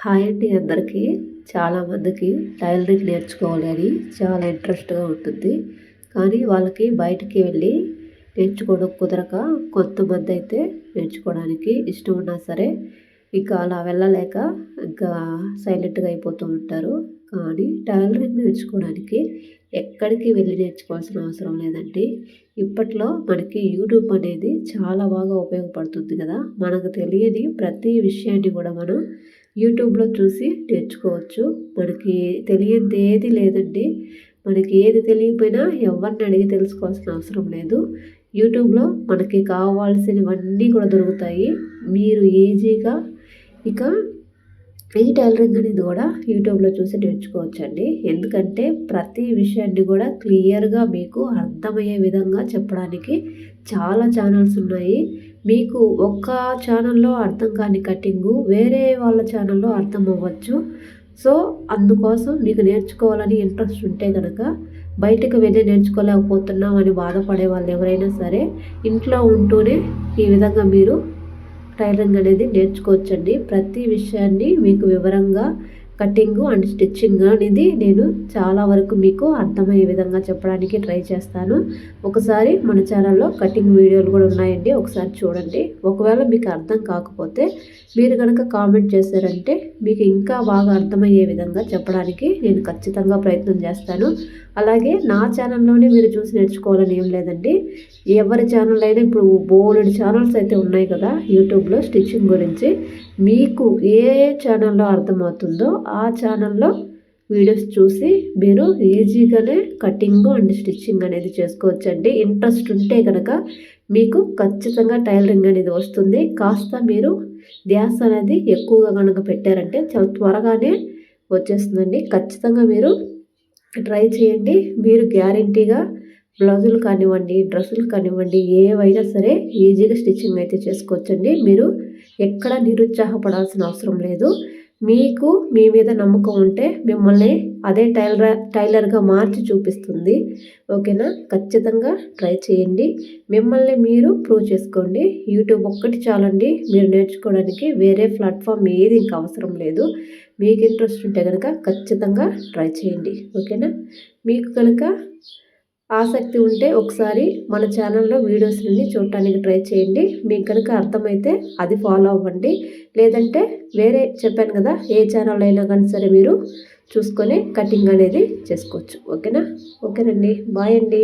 Hi అండి అందరికీ. చాలామందికి టైలరింగ్ నేర్చుకోవాలి అని చాలా ఇంట్రెస్ట్గా ఉంటుంది. కానీ వాళ్ళకి బయటికి వెళ్ళి నేర్చుకోవడం కుదరక కొంతమంది అయితే నేర్చుకోవడానికి ఇష్టం ఉన్నా సరే ఇంకా అలా వెళ్ళలేక ఇంకా సైలెంట్గా అయిపోతూ ఉంటారు. కానీ టైలరింగ్ నేర్చుకోవడానికి ఎక్కడికి వెళ్ళి నేర్చుకోవాల్సిన అవసరం లేదండి. ఇప్పట్లో మనకి యూట్యూబ్ అనేది చాలా బాగా ఉపయోగపడుతుంది కదా. మనకు తెలియని ప్రతి విషయాన్ని కూడా మనం యూట్యూబ్లో చూసి నేర్చుకోవచ్చు. మనకి తెలియదు ఏది లేదండి. మనకి ఏది తెలియకపోయినా ఎవరిని అడిగి తెలుసుకోవాల్సిన అవసరం లేదు. యూట్యూబ్లో మనకి కావాల్సినవన్నీ కూడా దొరుకుతాయి. మీరు ఈజీగా ఇక ఈ టైలరింగ్ అనేది కూడా యూట్యూబ్లో చూసి నేర్చుకోవచ్చండి. ఎందుకంటే ప్రతి విషయాన్ని కూడా క్లియర్గా మీకు అర్థమయ్యే విధంగా చెప్పడానికి చాలా ఛానల్స్ ఉన్నాయి. మీకు ఒక్క ఛానల్లో అర్థం కాని కటింగు వేరే వాళ్ళ ఛానల్లో అర్థం అవ్వచ్చు. సో అందుకోసం మీకు నేర్చుకోవాలని ఇంట్రెస్ట్ ఉంటే కనుక బయటకు వెళ్ళి నేర్చుకోలేకపోతున్నాం అని బాధపడే వాళ్ళు ఎవరైనా సరే ఇంట్లో ఉంటూనే ఈ విధంగా మీరు టైలరింగ్ అనేది నేర్చుకోవచ్చండి. ప్రతి విషయాన్ని మీకు వివరంగా కటింగ్ అండ్ స్టిచ్చింగ్ అనేది నేను చాలా వరకు మీకు అర్థమయ్యే విధంగా చెప్పడానికి ట్రై చేస్తాను. ఒకసారి మన ఛానల్లో కటింగ్ వీడియోలు కూడా ఉన్నాయండి. ఒకసారి చూడండి. ఒకవేళ మీకు అర్థం కాకపోతే మీరు కనుక కామెంట్ చేశారంటే మీకు ఇంకా బాగా అర్థమయ్యే విధంగా చెప్పడానికి నేను ఖచ్చితంగా ప్రయత్నం చేస్తాను. అలాగే నా ఛానల్లోనే మీరు చూసి నేర్చుకోవాలని ఏం లేదండి. ఎవరి ఛానల్ అయినా ఇప్పుడు బోలెడు ఛానల్స్ అయితే ఉన్నాయి కదా యూట్యూబ్లో స్టిచ్చింగ్ గురించి. మీకు ఏ ఛానల్లో అర్థమవుతుందో ఆ ఛానల్లో వీడియోస్ చూసి మీరు ఈజీగానే కటింగ్ అండ్ స్టిచ్చింగ్ అనేది చేసుకోవచ్చండి. ఇంట్రెస్ట్ ఉంటే కనుక మీకు ఖచ్చితంగా టైలరింగ్ అనేది వస్తుంది. కాస్త మీరు ధ్యాస అనేది ఎక్కువగా కనుక పెట్టారంటే చాలా త్వరగానే వచ్చేస్తుందండి. ఖచ్చితంగా మీరు ట్రై చేయండి. మీరు గ్యారంటీగా బ్లౌజులు కానివ్వండి డ్రెస్సులు కానివ్వండి ఏవైనా సరే ఈజీగా స్టిచ్చింగ్ అయితే చేసుకోవచ్చండి. మీరు ఎక్కడ నిరుత్సాహపడాల్సిన అవసరం లేదు. మీకు మీ మీద నమ్మకం ఉంటే మిమ్మల్ని అదే టైలర్ టైలర్గా మార్చి చూపిస్తుంది. ఓకేనా? ఖచ్చితంగా ట్రై చేయండి. మిమ్మల్ని మీరు ప్రూవ్ చేసుకోండి. యూట్యూబ్ ఒక్కటి చాలండి. మీరు నేర్చుకోవడానికి వేరే ప్లాట్ఫామ్ ఏది ఇంకా అవసరం లేదు. మీకు ఇంట్రెస్ట్ ఉంటే కనుక ఖచ్చితంగా ట్రై చేయండి. ఓకేనా? మీకు కనుక ఆసక్తి ఉంటే ఒకసారి మన ఛానల్లో వీడియోస్ని చూడటానికి ట్రై చేయండి. మీకు కనుక అర్థమైతే అది ఫాలో అవ్వండి. లేదంటే వేరే చెప్పాను కదా ఏ ఛానల్ అయినా కానీ సరే మీరు చూసుకొని కటింగ్ అనేది చేసుకోవచ్చు. ఓకేనా? ఓకేనండి. బాయ్ అండి.